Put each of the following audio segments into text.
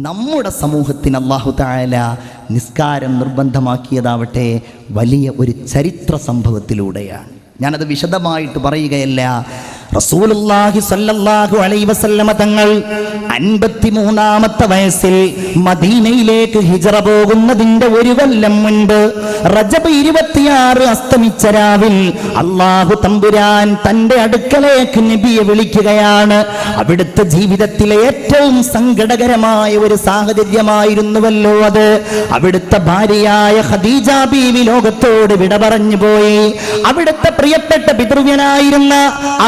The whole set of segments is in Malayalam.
നമ്മുടെ സമൂഹത്തിന് അള്ളാഹു താല നിസ്കാരം നിർബന്ധമാക്കിയതാവട്ടെ വലിയ ഒരു ചരിത്ര സംഭവത്തിലൂടെയാണ്. ഞാനത് വിശദമായിട്ട് പറയുകയല്ല. റസൂലുള്ളാഹി സല്ലല്ലാഹു അലൈഹി വസല്ലമ തങ്ങൾ അൻപത്തിമൂന്നാമത്തെ വയസ്സിൽ മദീനയിലേക്ക് ഹിജറ പോകുന്നതിന്റെ ഒരു കൊല്ലം മുൻപ് റജബ് ഇരുപത്തിയാറ് അസ്തമിച്ച രാവിൽ അള്ളാഹു തമ്പുരാൻ തന്റെ അടുക്കലേക്ക് നബിയെ വിളിക്കുകയാണ്. അവിടുത്തെ ജീവിതത്തിലെ ഏറ്റവും സങ്കടകരമായ ഒരു സാഹചര്യമായിരുന്നുവല്ലോ അത്. അവിടുത്തെ ഭാര്യയായ ഖദീജ ബീവി ലോകത്തോട് വിട പറഞ്ഞു പോയി. അവിടുത്തെ പ്രിയപ്പെട്ട പിതൃവ്യനായിരുന്ന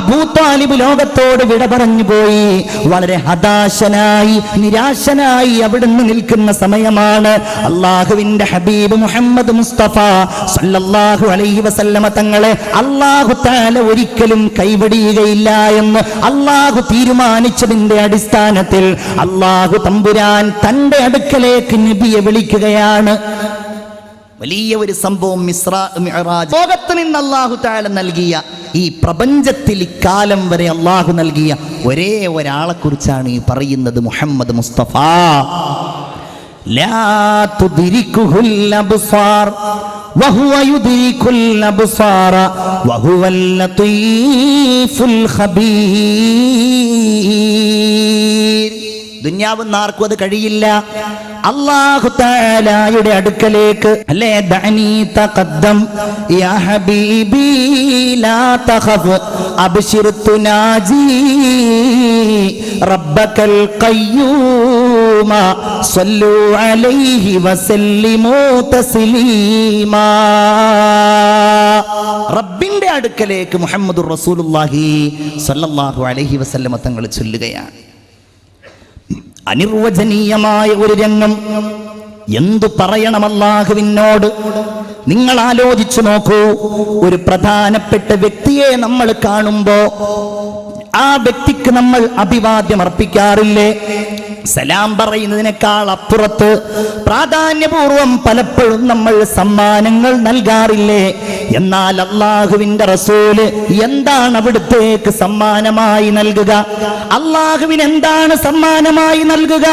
അബൂ താലിബ് ലോകത്തോട് വിട പറഞ്ഞു പോയി. വളരെ ഹതാശനായി നിരാശനായി അവിടുന്ന് നിൽക്കുന്ന സമയമാണ് അള്ളാഹുവിന്റെ ഹബീബ് മുഹമ്മദ് മുസ്തഫ സല്ലല്ലാഹു അലൈഹി വസല്ലമ തങ്ങളെ അള്ളാഹു താല ഒരിക്കലും കൈവടിയുകയില്ല എന്ന് അള്ളാഹു തീരുമാനിച്ചതിന്റെ അടിസ്ഥാനത്തിൽ അള്ളാഹു തമ്പുരാൻ തന്റെ അടുക്കലേക്ക് നബിയെ വിളിക്കുകയാണ്. വലിയ ഒരു സംഭവം മിസ്രാജ് ലോകത്ത് നിന്ന് അള്ളാഹു താല നൽകിയ ഈ പ്രപഞ്ചത്തിൽ ഇക്കാലം വരെ അള്ളാഹു നൽകിയ ഒരേ ഒരാളെ കുറിച്ചാണ് ഈ പറയുന്നത് മുഹമ്മദ് മുസ്തഫ. ലാ ദുന്യാവെന്ന് ആർക്കും അത് കഴിയില്ല. അള്ളാഹുത്താലായുടെ അടുക്കലേക്ക് അല്ലേ? റബ്ബക്കൽ റബ്ബിന്റെ അടുക്കലേക്ക് മുഹമ്മദ് റസൂലുള്ളാഹി സ്വല്ലല്ലാഹു അലൈഹി വസല്ലമ തങ്ങൾ ചൊല്ലുകയാണ്. അനിർവചനീയമായ ഒരു രംഗം. എന്തു പറയണം അല്ലാഹുവിനോട് നിങ്ങൾ ആലോചിച്ചു നോക്കൂ ഒരു പ്രധാനപ്പെട്ട വ്യക്തിയെ നമ്മൾ കാണുമ്പോ ആ വ്യക്തിക്ക് നമ്മൾ അഭിവാദ്യം അർപ്പിക്കാറില്ലേ? സലാം പറയുന്നതിനേക്കാൾ അപ്പുറത്ത് പ്രാധാന്യപൂർവം പലപ്പോഴും നമ്മൾ സമ്മാനങ്ങൾ നൽകാറില്ലേ? എന്നാൽ അള്ളാഹുവിന്റെ റസൂൽ എന്താണ് അവിടുത്തേക്ക് സമ്മാനമായി നൽകുക? അള്ളാഹുവിന് എന്താണ് സമ്മാനമായി നൽകുക?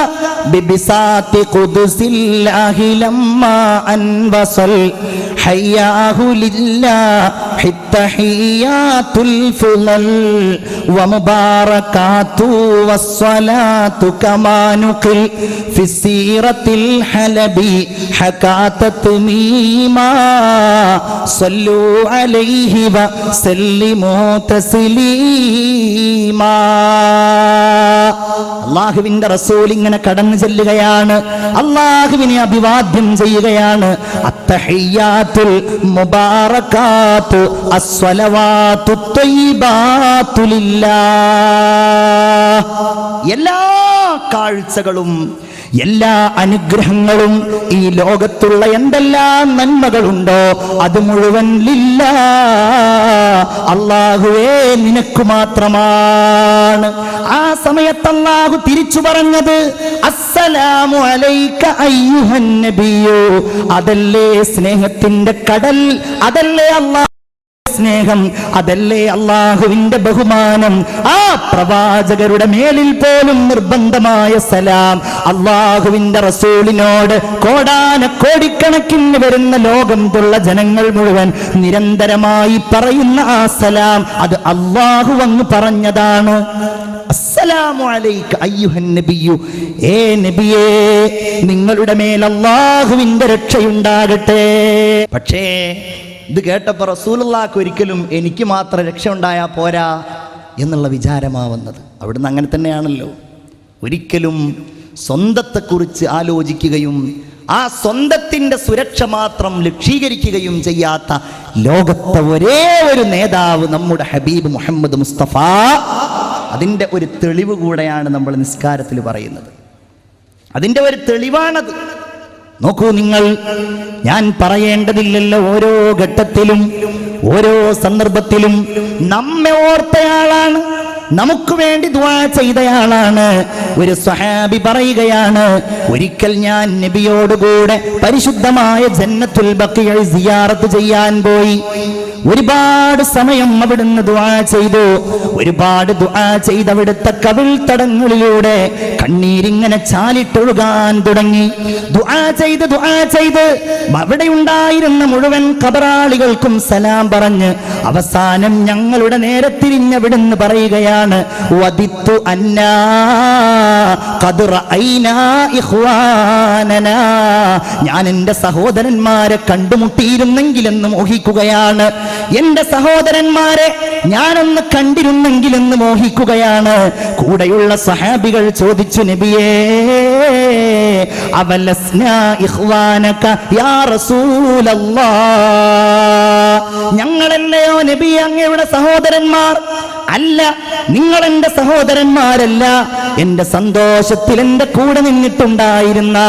അൻവസൽ ഹയ്യാഹു التحيات الفضل ومباركات والصلاة كما نقل في السيرة الحلبي حكى تتميما صلوا عليه وسلموا تسليما അള്ളാഹുവിന്റെ റസൂൽ ഇങ്ങനെ കടന്നു ചെല്ലുകയാണ്. അള്ളാഹുവിനെ അഭിവാദ്യം ചെയ്യുകയാണ്. മുബാറകാത്തു എല്ലാ കാഴ്ചകളും എല്ലാ അനുഗ്രഹങ്ങളും ഈ ലോകത്തുള്ള എന്തെല്ലാം നന്മകളുണ്ടോ അത് മുഴുവൻ അള്ളാഹുവേ നിനക്ക് മാത്രമാണ്. ആ സമയത്ത് തിരിച്ചു പറഞ്ഞത് അസ്സലാമു അലൈക അയ്യുഹൻ നബിയോ അതല്ലേ സ്നേഹത്തിന്റെ കടൽ? അതല്ലേ അല്ലാഹു സ്നേഹം? അതല്ലേ അള്ളാഹുവിന്റെ ബഹുമാനം? ആ പ്രവാചകരുടെ മേലിൽ പോലും നിർബന്ധമായ സലാം. അള്ളാഹുവിന്റെ റസൂലിനോട് കോടാന കോടിക്കണക്കിന് വരുന്ന ലോകം തുള്ള ജനങ്ങൾ മുഴുവൻ നിരന്തരമായി പറയുന്ന ആ സലാം അത് അള്ളാഹു വന്ന് പറഞ്ഞതാണ്. അസ്സലാമു അലൈക നബിയു. നിങ്ങളുടെ മേൽ അള്ളാഹുവിന്റെ രക്ഷയുണ്ടാകട്ടെ. പക്ഷേ ഇത് കേട്ടപ്പോൾ റസൂലുള്ളാക്ക് ഒരിക്കലും എനിക്ക് മാത്രം രക്ഷ ഉണ്ടായാ പോരാ എന്നുള്ള വിചാരമാ വന്നത്. അവിടുന്ന് അങ്ങനെ തന്നെയാണല്ലോ. ഒരിക്കലും സ്വന്തത്തെക്കുറിച്ച് ആലോചിക്കുകയും ആ സ്വന്തത്തിന്റെ സുരക്ഷ മാത്രം ലക്ഷീകരിക്കുകയും ചെയ്യാത്ത ലോകത്തെ ഒരേ ഒരു നേതാവ് നമ്മുടെ ഹബീബ് മുഹമ്മദ് മുസ്തഫ അതിന്റെ ഒരു തെളിവ് കൂടെയാണ് നമ്മൾ നിസ്കാരത്തിൽ പറയുന്നത്. അതിന്റെ ഒരു തെളിവാണത്. നോക്കൂ നിങ്ങൾ ഞാൻ പറയേണ്ടതില്ലല്ലോ ഓരോ ഘട്ടത്തിലും ഓരോ സന്ദർഭത്തിലും. നമ്മെ ഓർത്തയാളാണ് നമുക്ക് വേണ്ടി ദ്വാ ചെയ്തയാളാണ്. ഒരു സ്വഹാബി പറയുകയാണ് ഒരിക്കൽ ഞാൻ നബിയോടുകൂടെ പരിശുദ്ധമായ ജന്നത്തുൽ ബക്കിയ സിയാറത്ത് ചെയ്യാൻ പോയി. ഒരുപാട് സമയം അവിടുന്ന് ദുആ ചെയ്തു. ഒരുപാട് ചെയ്ത് അവിടുത്തെ കവിൾ തടങ്ങളിലൂടെ കണ്ണീരിങ്ങനെ ചാലിട്ടൊഴുകാൻ തുടങ്ങി. ചെയ്ത് ചെയ്ത്. അവിടെ ഉണ്ടായിരുന്ന മുഴുവൻ കബറാളികൾക്കും സലാം പറഞ്ഞ് അവസാനം ഞങ്ങളുടെ നേരെ തിരിഞ്ഞവിടുന്ന് പറയുകയാണ് വദിത്തു ഞാൻ എന്റെ സഹോദരന്മാരെ കണ്ടുമുട്ടിയിരുന്നെങ്കിലെന്ന് മോഹിക്കുകയാണ്. എന്റെ സഹോദരന്മാരെ ഞാനൊന്ന് കണ്ടിരുന്നെങ്കിലെന്ന് മോഹിക്കുകയാണ്. കൂടെയുള്ള സഹാബികൾ ചോദിച്ചു നബിയേ ഞങ്ങളല്ലയോ നബി അങ്ങയുടെ സഹോദരന്മാർ? അല്ല നിങ്ങൾ എന്റെ സഹോദരന്മാരല്ല എന്റെ സന്തോഷത്തിൽ എന്റെ കൂടെ നിന്നിട്ടുണ്ടായിരുന്ന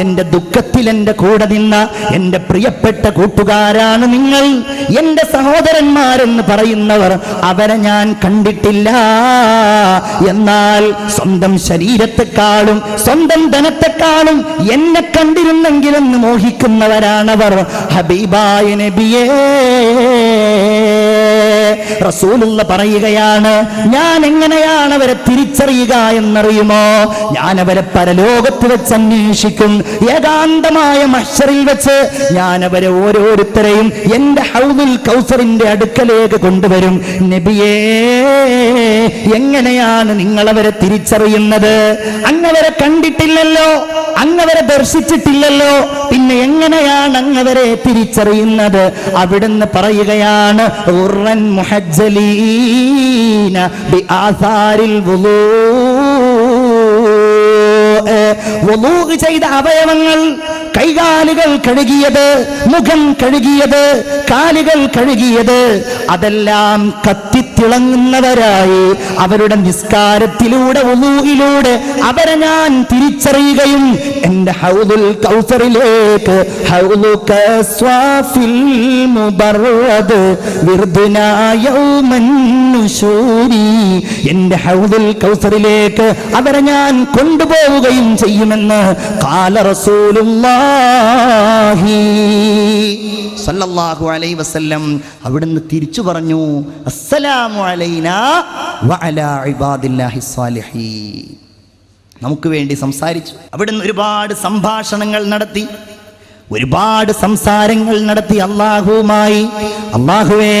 എന്റെ ദുഃഖത്തിൽ എന്റെ കൂടെ നിന്ന എന്റെ പ്രിയപ്പെട്ട കൂട്ടുകാരാണ് നിങ്ങൾ. എന്റെ സഹോദരന്മാരെന്ന് പറയുന്നവർ അവരെ ഞാൻ കണ്ടിട്ടില്ല. എന്നാൽ സ്വന്തം ശരീരത്തെക്കാളും സ്വന്തം ധനത്തെക്കാളും എന്നെ കണ്ടിരുന്നെങ്കിലെന്ന് മോഹിക്കുന്നവരാണവർ ഹബീബായ നബിയേ. റസൂലുള്ള പറയുകയാണ് ഞാൻ എങ്ങനെയാണ് അവരെ തിരിച്ചറിയുക എന്നറിയുമോ? ഞാൻ അവരെ പരലോകത്ത് വെച്ച് അന്വേഷിക്കും. ഏകാന്തമായ മഷറിൽ വെച്ച് ഞാൻ അവരെ ഓരോരുത്തരെയും എന്റെ ഹൗദുൽ കൗസറിന്റെ അടുക്കലേക്ക് കൊണ്ടുവരും. നബിയേ എങ്ങനെയാണ് നിങ്ങൾ അവരെ തിരിച്ചറിയുന്നത്? അങ്ങവരെ കണ്ടിട്ടില്ലല്ലോ അങ്ങവരെ ദർശിച്ചിട്ടില്ലല്ലോ. പിന്നെ എങ്ങനെയാണ് അങ്ങവരെ തിരിച്ചറിയുന്നത്? അവിടുന്ന് പറയുകയാണ് ഉറൻ മുഹജ്ജലീന ബി ആസാരിൽ വുളൂ വുളൂ ചെയ്ത അവയവങ്ങൾ കൈകാലുകൾ കഴുകിയത് മുഖം കഴുകിയത് കാലുകൾ കഴുകിയത് അതെല്ലാം കത്തിത്തിളങ്ങുന്നവരായി അവരുടെ നിസ്കാരത്തിലൂടെ ഉലൂഹിലൂടെ അവരെ ഞാൻ തിരിച്ചറിയുകയും എന്റെ ഹൗദുൽ കൗസറിലേക്ക് എന്റെ ഹൗദുൽ കൗസറിലേക്ക് അവരെ ഞാൻ കൊണ്ടുപോവുകയും ചെയ്യുമെന്ന് കാല റസൂലുള്ളാഹി സല്ലല്ലാഹു അലൈഹി വസല്ലം അവിടുന്ന് തിരിച്ചു പറഞ്ഞു അസ്സലാമു അലൈനാ വഅലാ ഇബാദില്ലാഹി സ്വാലിഹീൻ നമുക്ക് വേണ്ടി സംസാരിച്ചു. അവിടുന്ന് ഒരുപാട് സംഭാഷണങ്ങൾ നടത്തി. ഒരുപാട് സംസാരങ്ങൾ നടത്തി അള്ളാഹുവുമായി. അള്ളാഹുവേ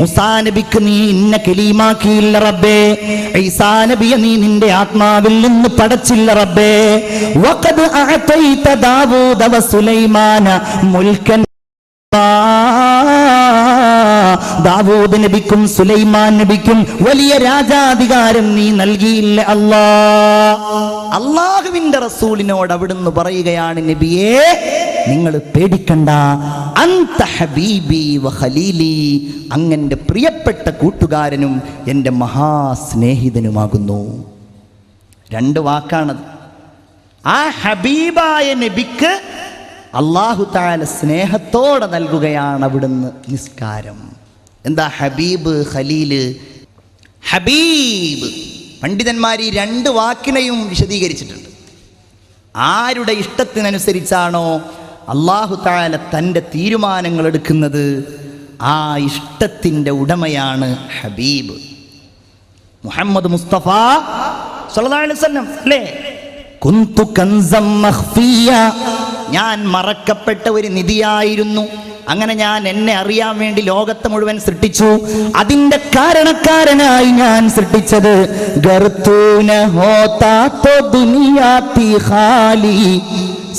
മുസാ നബിക്ക് നീ ഇന്ന കെലീമാക്കിയില്ല റബ്ബേ. ഈസാ നബിയെ നീ നിന്റെ ആത്മാവിൽ നിന്ന് പടച്ചില്ല റബ്ബേ. വഖദ് അഅതൈത ദാവൂദ വസുലൈമാന മുൽക്കൻ. ദാവൂദ് നബിക്കും സുലൈമാൻ നബിക്കും വലിയ രാജാധികാരം നീ നൽകിയില്ല അല്ലാ. അള്ളാഹുവിന്റെ റസൂലിനോട് അവിടുന്ന് പറയുകയാണ് നബിയേ നിങ്ങൾ പേടിക്കണ്ട. അന്ത ഹബീബി വ ഖലീലി. അങ്ങന്റെ പ്രിയപ്പെട്ട കൂട്ടുകാരനും എന്റെ മഹാസ്നേഹിതനുമാകുന്നു. രണ്ട് വാക്കാണത്. ആ ഹബീബായ നബിക്ക് അള്ളാഹു താല സ്നേഹത്തോടെ നൽകുകയാണ് അവിടുന്ന് നിസ്കാരം. എന്താ ഹബീബ് ഖലീൽ? ഹബീബ്. പണ്ഡിതന്മാർ ഈ രണ്ട് വാക്കിനെയും വിശദീകരിച്ചിട്ടുണ്ട്. ആരുടെ ഇഷ്ടത്തിനനുസരിച്ചാണോ അള്ളാഹു താല തന്റെ തീരുമാനങ്ങൾ എടുക്കുന്നത് ആ ഇഷ്ടത്തിന്റെ ഉടമയാണ് ഹബീബ്. മുഹമ്മദ് മുസ്തഫ കുന്തു ഞാൻ മറക്കപ്പെട്ട ഒരു നിധിയായിരുന്നു. അങ്ങനെ ഞാൻ എന്നെ അറിയാൻ വേണ്ടി ലോകത്തെ മുഴുവൻ സൃഷ്ടിച്ചു. അതിന്റെ കാരണക്കാരനായി ഞാൻ സൃഷ്ടിച്ചത് ഗർത്തൂന ഹോതാ ദുനിയാ തി ഖാലി.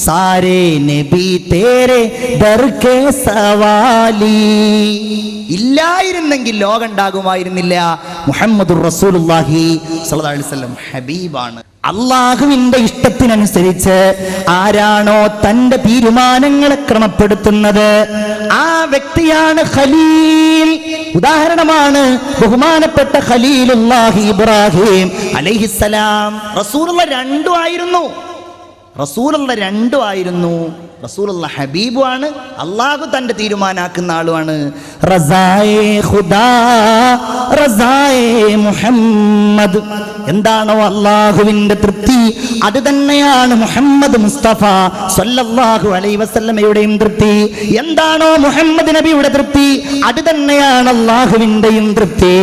സാരേ നബി തേരെ ദർക്കേ സവാലി. ഇല്ലായിരുന്നെങ്കിൽ ലോകം ഉണ്ടാകുമായിരുന്നില്ല മുഹമ്മദ് റസൂലുള്ളാഹി സ്വല്ലല്ലാഹു അലൈഹി വസല്ലം ഹബീബാണ്. അള്ളാഹുവിന്റെ ഇഷ്ടത്തിനനുസരിച്ച് ആരാണോ തന്റെ തീരുമാനങ്ങളെ ക്രമപ്പെടുത്തുന്നത്? ആ വ്യക്തിയാണ് ഖലീൽ. ഉദാഹരണമാണ് ബഹുമാനപ്പെട്ട ഖലീലുല്ലാഹി ഇബ്രാഹിം അലൈഹിസ്സലാം. റസൂലുള്ള രണ്ടും ആയിരുന്നു. റസൂലുള്ള രണ്ടും ആയിരുന്നു. റസൂലുള്ള ഹബീബുമാണ് അള്ളാഹു തന്റെ തീരുമാനാക്കുന്ന ആളുമാണ്. മുഹമ്മദ്. എന്താണോ അള്ളാഹുവിന്റെ തൃപ്തി? അത് തന്നെയാണ് മുഹമ്മദ് മുസ്തഫ സൊല്ലാഹു അലൈഹി വസല്ലമയുടെയും തൃപ്തി. എന്താണോ മുഹമ്മദ് നബിയുടെ തൃപ്തി? അത് തന്നെയാണ് അള്ളാഹുവിന്റെയും തൃപ്തി.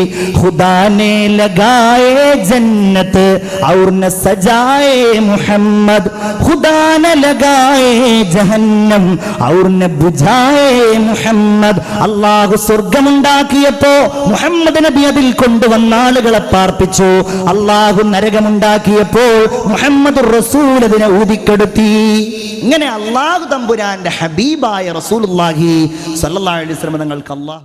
ഖുദാനെ ലഗായേ ജന്നത്ത് ഔർന സജായേ മുഹമ്മദ്. ഖുദാന लगाए ജഹന്നം. ഔർ ന ബുജായേ മുഹമ്മദ്. അള്ളാഹു സ്വർഗമുണ്ടാക്കിയപ്പോ മുഹമ്മദ് നബി അതിൽ കൊണ്ടുവന്ന ആളുകളെ പാർപ്പിച്ചു. അള്ളാഹു നരകമുണ്ടാക്കിയപ്പോൾ മുഹമ്മദ് റസൂൽ അതിനെ ഊതിക്കെടുത്തി. ഇങ്ങനെ അള്ളാഹു തമ്പുരാന്റെ ഹബീബായ റസൂലുള്ളാഹി സല്ലല്ലാഹു അലൈഹി വസല്ലം തങ്ങൾക്ക് അള്ളാഹു